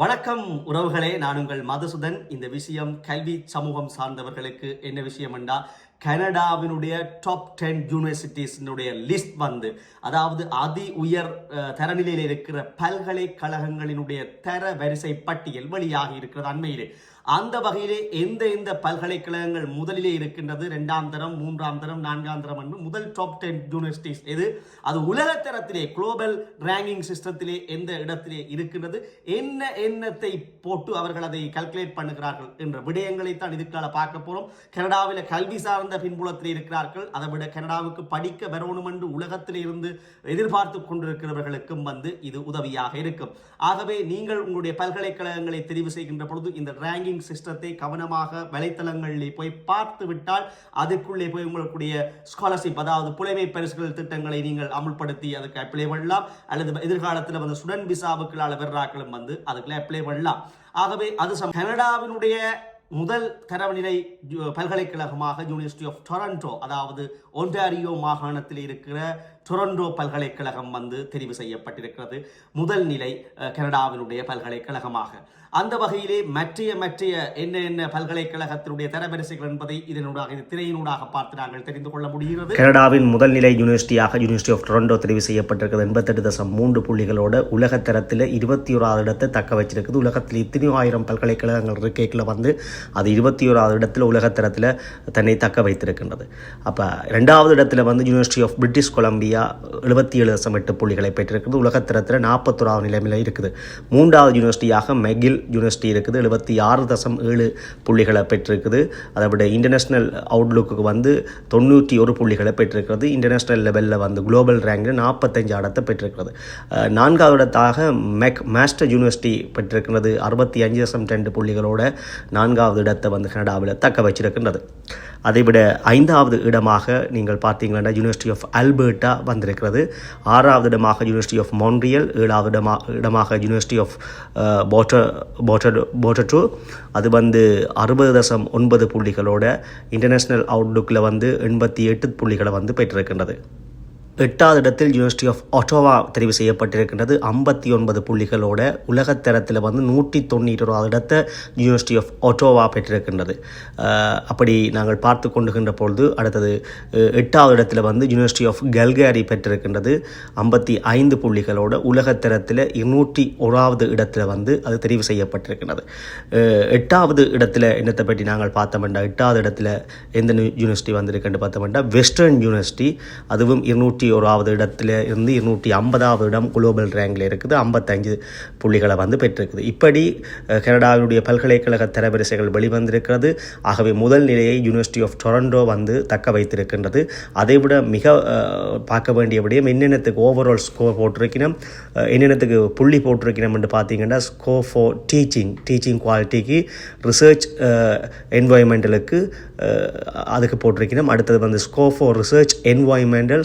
வணக்கம் உறவுகளே நான் உங்கள் மதுசுதன். இந்த விஷயம் கல்வி சமூகம் சார்ந்தவர்களுக்கு என்ன விஷயம் என்றால் கனடாவினுடைய டாப் டென் யூனிவர்சிட்டிஸினுடைய லிஸ்ட் வந்து அதாவது அதி உயர் தரநிலையில் இருக்கிற பல்கலைக்கழகங்களினுடைய தர வரிசை பட்டியல் வெளியாகி இருக்கிறது அண்மையிலே. அந்த வகையிலே எந்த எந்த பல்கலைக்கழகங்கள் முதலிலே இருக்கின்றது? ரெண்டாம் தரம் மூன்றாம் தரம் நான்காம் தரம் என்று முதல் டாப் டென் யூனிவர்சிட்டிஸ் எது? அது உலக தரத்திலே குளோபல் ரேங்கிங் சிஸ்டத்திலே எந்த இடத்திலே இருக்கின்றது? என்ன எண்ணத்தை போட்டு அவர்கள் அதை கல்குலேட் பண்ணுகிறார்கள்? என்ற விடயங்களை தான் இதுக்கால பார்க்க போறோம். கனடாவில் கல்வி சார்ந்த பின்புலத்தில் இருக்கிறார்கள். அதை விட கனடாவுக்கு படிக்க வரணும் என்று உலகத்தில் இருந்து எதிர்பார்த்து கொண்டிருக்கிறவர்களுக்கும் வந்து இது உதவியாக இருக்கும். ஆகவே நீங்கள் உங்களுடைய பல்கலைக்கழகங்களை தெரிவு செய்கின்ற பொழுது இந்த ரேங்கிங் சிஸ்டத்தை கவனமாக வலைத்தளங்களில் போய் பார்த்து விட்டால் அதுக்குள்ளே போய் உங்களுடைய ஸ்காலர்ஷிப் அதாவது புலைமை பரிசுகள் திட்டங்களை நீங்கள் அமுல்படுத்தி அதுக்கு அப்ளை பண்ணலாம். அல்லது எதிர்காலத்தில் வந்து சுடன் விசாவுக்குள்ளால வெர்றாக்களும் வந்து அதுக்குள்ள அப்ளை பண்ணலாம். ஆகவே அது சம்- கனடாவினுடைய முதல் தரவநிலை பல்கலைக்கழகமாக யூனிவர்சிட்டி ஆஃப் டொரண்டோ அதாவது ஒன்டாரியோ மாகாணத்தில் இருக்கிற டொரண்டோ பல்கலைக்கழகம் வந்து தெரிவு செய்யப்பட்டிருக்கிறது. முதல் நிலை கனடாவினுடைய பல்கலைக்கழகமாக. அந்த வகையிலே மற்றைய மற்றைய என்ன என்ன பல்கலைக்கழகத்தினுடைய தரவரிசைகள் என்பதை இதனூடாக இது திரையினூடாக பார்த்து நாங்கள் தெரிந்து கொள்ள முடிகிறது. கனடாவின் முதல் நிலை யூனிவர்சிட்டியாக யூனிவர்சிட்டி ஆஃப் டொரண்டோ தெரிவு செய்யப்பட்டிருக்கிறது. எண்பத்தெட்டு தசம் மூன்று புள்ளிகளோட உலகத்தரத்தில் இருபத்தி ஓராவது இடத்தை தக்க வச்சிருக்குது உலகத்தில் இத்தனையோ ஆயிரம் பல்கலைக்கழகங்கள் இருக்கைக்குள்ள வந்து அது இருபத்தி ஓராவது இடத்துல உலகத்தரத்தில் தன்னை தக்க வைத்திருக்கின்றது. அப்போ ரெண்டாவது இடத்துல வந்து யூனிவர்சிட்டி ஆஃப் பிரிட்டிஷ் கொலம்பியா எழுபத்தி ஏழு தசம் எட்டு புள்ளிகளை பெற்றிருக்கிறது. உலகத்தரத்தில் நாற்பத்தோராவது நிலைமையில் இருக்குது. மூன்றாவது யூனிவர்சிட்டியாக மெகில் யூனிவர்சிட்டி இருக்குது. எழுபத்தி ஆறு தசம் ஏழு புள்ளிகளை பெற்றிருக்குது. அதை விட இன்டர்நேஷ்னல் அவுட்லுக்கு வந்து தொண்ணூற்றி ஒரு புள்ளிகளை பெற்றிருக்கிறது. இன்டர்நேஷ்னல் லெவலில் வந்து குளோபல் ரேங்கில் நாற்பத்தஞ்சு இடத்தை பெற்றிருக்கிறது. நான்காவது இடத்தாக மெக் மாஸ்டர் யூனிவர்சிட்டி பெற்றிருக்கிறது. அறுபத்தி அஞ்சு தசம் ரெண்டு புள்ளிகளோட நான்காவது இடத்தை வந்து கனடாவில் தக்க வச்சிருக்கின்றது. அதைவிட ஐந்தாவது இடமாக நீங்கள் பார்த்தீங்கன்னா யூனிவர்சிட்டி ஆஃப் அல்பர்ட்டா வந்திருக்கிறது. ஆறாவது இடமாக யூனிவர்சிட்டி ஆஃப் மோன்ரியல் ஏழாவது இடமா இடமாக யூனிவர்சிட்டி ஆஃப் போட்டர் போட்டர் போட்டோ அது வந்து அறுபது தசம் ஒன்பது புள்ளிகளோட இன்டர்நேஷ்னல் அவுட்லுக்கில் வந்து எண்பத்தி எட்டு புள்ளிகளை வந்து பெற்றிருக்கின்றது. எட்டாவது இடத்தில் யூனிவர்சிட்டி ஆஃப் ஒட்டோவா தெரிவு செய்யப்பட்டிருக்கின்றது. ஐம்பத்தி ஒன்பது புள்ளிகளோட உலகத்தரத்தில் வந்து நூற்றி தொண்ணூற்றி ஓராவது இடத்தை யூனிவர்சிட்டி ஆஃப் ஒட்டோவா பெற்றிருக்கின்றது. அப்படி நாங்கள் பார்த்து கொண்டுகின்ற பொழுது அடுத்தது எட்டாவது இடத்துல வந்து யூனிவர்சிட்டி ஆஃப் கல்காரி பெற்றிருக்கின்றது. ஐம்பத்தி ஐந்து புள்ளிகளோட உலகத்தரத்தில் இருநூற்றி ஓராவது இடத்துல வந்து அது தெரிவு செய்யப்பட்டிருக்கின்றது. எட்டாவது இடத்துல என்னத்தை பற்றி நாங்கள் பார்த்தோம்னா எட்டாவது இடத்துல எந்த யூனிவர்சிட்டி வந்திருக்குன்னு பார்த்தோம்னா வெஸ்டர்ன் யூனிவர்சிட்டி அதுவும் இருநூற்றி ஓராவது இடத்துல இருந்து இருநூற்றி ஐம்பதாவது இடம் குளோபல் ரேங்கில் இருக்குது. ஐம்பத்தஞ்சு புள்ளிகளை வந்து பெற்றிருக்குது. இப்படி கனடாவினுடைய பல்கலைக்கழக தரவரிசைகள் வெளிவந்திருக்கிறது. ஆகவே முதல் நிலையை யூனிவர்சிட்டி ஆஃப் டொரண்டோ வந்து தக்க வைத்திருக்கின்றது. அதைவிட மிக பார்க்க வேண்டிய விடயம் என்னென்னத்துக்கு ஓவரால் ஸ்கோர் போட்டிருக்கணும் என்னென்னத்துக்கு புள்ளி போட்டிருக்கணும் என்று பார்த்தீங்கன்னா ஸ்கோர் ஃபார் டீச்சிங் டீச்சிங் குவாலிட்டிக்கு ரிசர்ச் என்வாயன்மெண்டலுக்கு அதுக்கு போட்டிருக்கணும். அடுத்தது வந்து score for research environmental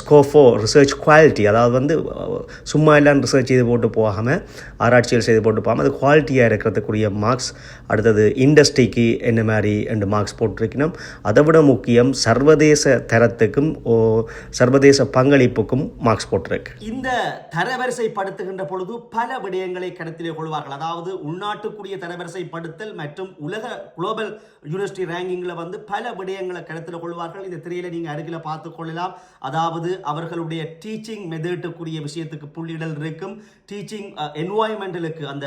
score for research quality அதாவது வந்து சும்மா எல்லாம் ரிசர்ச் செய்து போட்டு போகாமல் ஆராய்ச்சிகள் செய்து போட்டு போகாமல் அது குவாலிட்டியாக இருக்கிறதுக்குரிய மார்க்ஸ் அடுத்தது இண்டஸ்ட்ரிக்கு என்ன மாதிரி ரெண்டு மார்க்ஸ் போட்டிருக்கணும். அதை விட முக்கியம் சர்வதேச தரத்துக்கும் ஓ சர்வதேச பங்களிப்புக்கும் மார்க்ஸ் போட்டிருக்கு. இந்த தரவரிசைப்படுத்துகின்ற பொழுது பல விடயங்களை கருத்திலே கொள்வார்கள். அதாவது உள்நாட்டுக்குரிய தரவரிசைப்படுத்தல் மற்றும் உலக குளோபல் யூனிவர்சிட்டி ரேங்கிங்கில் வந்து பல விடயங்களை கருத்தில் கொள்வார்கள். இந்த திரையில நீங்கள் அருகில் பார்த்து கொள்ளலாம். அதாவது அவர்களுடைய டீச்சிங் மெத்தட்டுக்குரிய விஷயத்துக்கு புள்ளிடல் இருக்கும். டீச்சிங் என்வாயன்மெண்டலுக்கு அந்த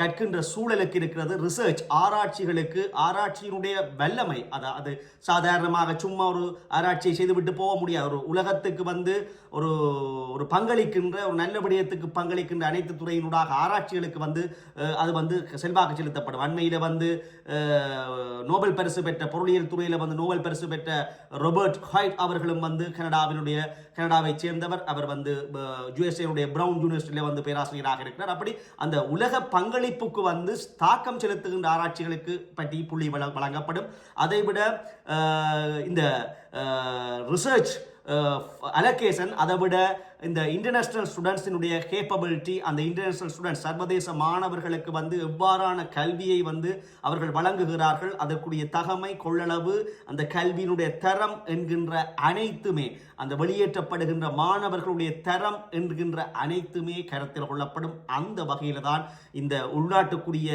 கற்கின்ற சூழலுக்கு இருக்கிறது. ரிசர்ச் ஆராய்ச்சிகளுக்கு ஆராய்ச்சியினுடைய வல்லமை. அதாவது சாதாரணமாக சும்மா ஒரு ஆராய்ச்சியை செய்துவிட்டு போக முடியாது. ஒரு உலகத்துக்கு வந்து ஒரு ஒரு பங்களிக்கின்ற ஒரு நல்ல விடயத்துக்கு பங்களிக்கின்ற அனைத்து துறையினூடாக ஆராய்ச்சிகளுக்கு வந்து அது வந்து செல்வாக்கு செலுத்தப்படும். அண்மையில் வந்து நோபல் பரிசு பெற்ற பொருளியல் துறையில் வந்து நோபல் பரிசு பெற்ற ரொபர்ட் ஹைட் அவர்களும் வந்து கனடாவினுடைய கனடாவைச் சேர்ந்தவர். அவர் வந்து யுஎஸ்ஏனுடைய பிரவுன் யூனிவர்சிட்டியில் வந்து பேராசிரியராக இருக்கிறார். அப்படி அந்த உலக பங்களிப்புக்கு வந்து தாக்கம் செலுத்துகின்ற ஆராய்ச்சிகளுக்கு பற்றி புள்ளி வழங்கப்படும். அதைவிட இந்த ரிசர்ச் அலோகேஷன் அதை விட இந்த இன்டர்நேஷ்னல் ஸ்டூடெண்ட்ஸினுடைய கேப்பபிலிட்டி அந்த இன்டர்நேஷ்னல் ஸ்டூடெண்ட்ஸ் சர்வதேச மாணவர்களுக்கு வந்து எவ்வாறான கல்வியை வந்து அவர்கள் வழங்குகிறார்கள் அதற்குரிய தகமை கொள்ளளவு அந்த கல்வியினுடைய தரம் என்கின்ற அனைத்துமே அந்த வெளியேற்றப்படுகின்ற மாணவர்களுடைய தரம் என்கின்ற அனைத்துமே கருத்தில் கொள்ளப்படும். அந்த வகையில் தான் இந்த உள்நாட்டுக்குரிய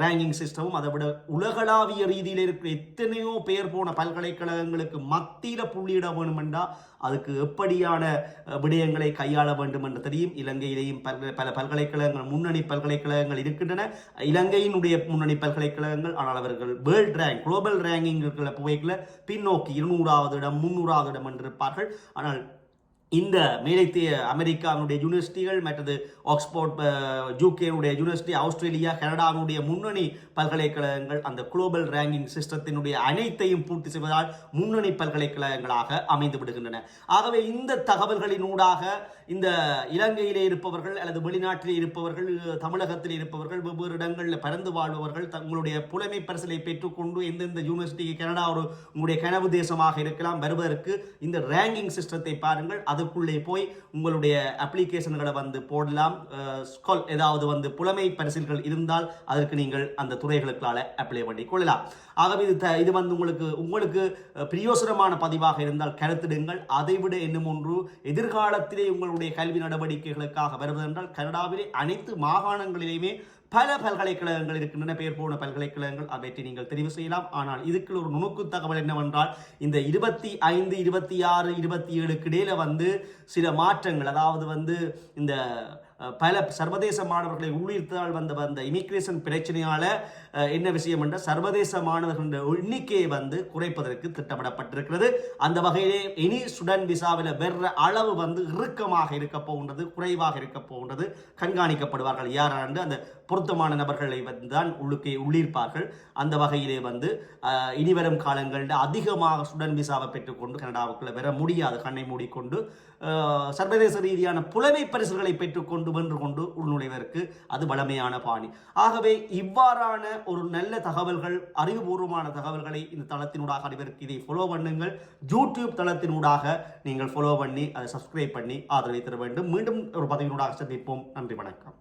ரேங்கிங் சிஸ்டமும் அதை விட உலகளாவிய ரீதியில் இருக்கிற எத்தனையோ பேர் போன பல்கலைக்கழகங்களுக்கு மத்தியில் புள்ளியிட வேணுமென்றால் அதுக்கு எப்படியான விடயங்களை கையாள வேண்டும் என்று தெரியும். இலங்கையிலேயும் பல பல்கலைக்கழகங்கள் முன்னணி பல்கலைக்கழகங்கள் இருக்கின்றன. இலங்கையினுடைய முன்னணி பல்கலைக்கழகங்கள் ஆனால் அவர்கள் வேர்ல்ட் ரேங்க் குளோபல் ரேங்கிங்கில் புகைக்கில் பின்னோக்கி இருநூறாவது இடம் முன்னூறாவது இடம் என்று இருப்பார்கள். ஆனால் இந்த மேலைத்திய அமெரிக்காவினுடைய யூனிவர்சிட்டிகள் மற்றது ஆக்ஸ்போர்ட் யூகேனுடைய யூனிவர்சிட்டி ஆஸ்திரேலியா கனடாவினுடைய முன்னணி பல்கலைக்கழகங்கள் அந்த குளோபல் ரேங்கிங் சிஸ்டத்தினுடைய அனைத்தையும் பூர்த்தி செய்வதால் முன்னணி பல்கலைக்கழகங்களாக அமைந்து விடுகின்றன ஆகவே இந்த தகவல்களினூடாக இந்த இலங்கையிலே இருப்பவர்கள் அல்லது வெளிநாட்டிலே இருப்பவர்கள் தமிழகத்தில் இருப்பவர்கள் வெவ்வேறு இடங்களில் பறந்து வாழ்பவர்கள் தங்களுடைய புலமை பரிசலை பெற்றுக்கொண்டு எந்தெந்த யூனிவர்சிட்டிக்கு கனடா ஒரு உங்களுடைய கனவு தேசமாக இருக்கலாம் வருவதற்கு இந்த ரேங்கிங் சிஸ்டத்தை பாருங்கள். அதுக்குள்ளே போய் உங்களுடைய அப்ளிகேஷன்களை வந்து போடலாம். ஸ்கால் ஏதாவது வந்து புலமை பரிசில்கள் இருந்தால் அதற்கு நீங்கள் அந்த துறைகளுக்கால அப்ளை பண்ணி கொள்ளலாம். ஆகவே இது த- இது வந்து உங்களுக்கு உங்களுக்கு பிரியோசனமான பிரயோசனமான பதிவாக இருந்தால் கருத்திடுங்கள். அதைவிட இன்னும் ஒன்று எதிர்காலத்திலே உங்களுடைய கல்வி நடவடிக்கைகளுக்காக வருவதென்றால் கனடாவிலே அனைத்து மாகாணங்களிலேயுமே பல பல்கலைக்கழகங்கள் இருக்கின்றன. பெயர் போன பல்கலைக்கழகங்கள் அவற்றை நீங்கள் தெரிவு செய்யலாம். ஆனால் இதுக்கு ஒரு நுணுக்கு தகவல் என்னவென்றால் இந்த இருபத்தி ஐந்து இருபத்தி ஆறு இருபத்தி ஏழுக்கு இடையில வந்து சில மாற்றங்கள் அதாவது வந்து இந்த பல சர்வதேச மாணவர்களை உள்ளிருத்தால் வந்த வந்த இமிக்ரேஷன் பிரச்சனையால் என்ன விஷயம் என்ற சர்வதேச மாணவர்களின் எண்ணிக்கையை வந்து குறைப்பதற்கு திட்டமிடப்பட்டிருக்கிறது. அந்த வகையிலே இனி சுடன் விசாவில் வெற அளவு வந்து இறுக்கமாக இருக்க போகின்றது குறைவாக இருக்க போகின்றது கண்காணிக்கப்படுவார்கள். யார் அந்த பொருத்தமான நபர்களை வந்து தான் உள்ளுக்கே உள்ளிருப்பார்கள். அந்த வகையிலே வந்து இனிவரும் காலங்களில் அதிகமாக சுடன் விசாவை பெற்றுக்கொண்டு கனடாவுக்குள்ளே வர முடியாது. கண்ணை மூடிக்கொண்டு சர்வதேச ரீதியான புலமை பரிசுகளை பெற்றுக்கொண்டு வென்று கொண்டு உள்நுழைவதற்கு அது வளமையான பாணி. ஆகவே இவ்வாறான ஒரு நல்ல தகவல்கள் அறிவுபூர்வமான தகவல்களை இந்த தளத்தினூடாக அறிவதற்கு இதை ஃபாலோ பண்ணுங்கள். யூடியூப் தளத்தினூடாக நீங்கள் ஃபாலோ பண்ணி அதை சப்ஸ்கிரைப் பண்ணி ஆதரவை தர வேண்டும். மீண்டும் ஒரு பதவியினூடாக சந்திப்போம். நன்றி வணக்கம்.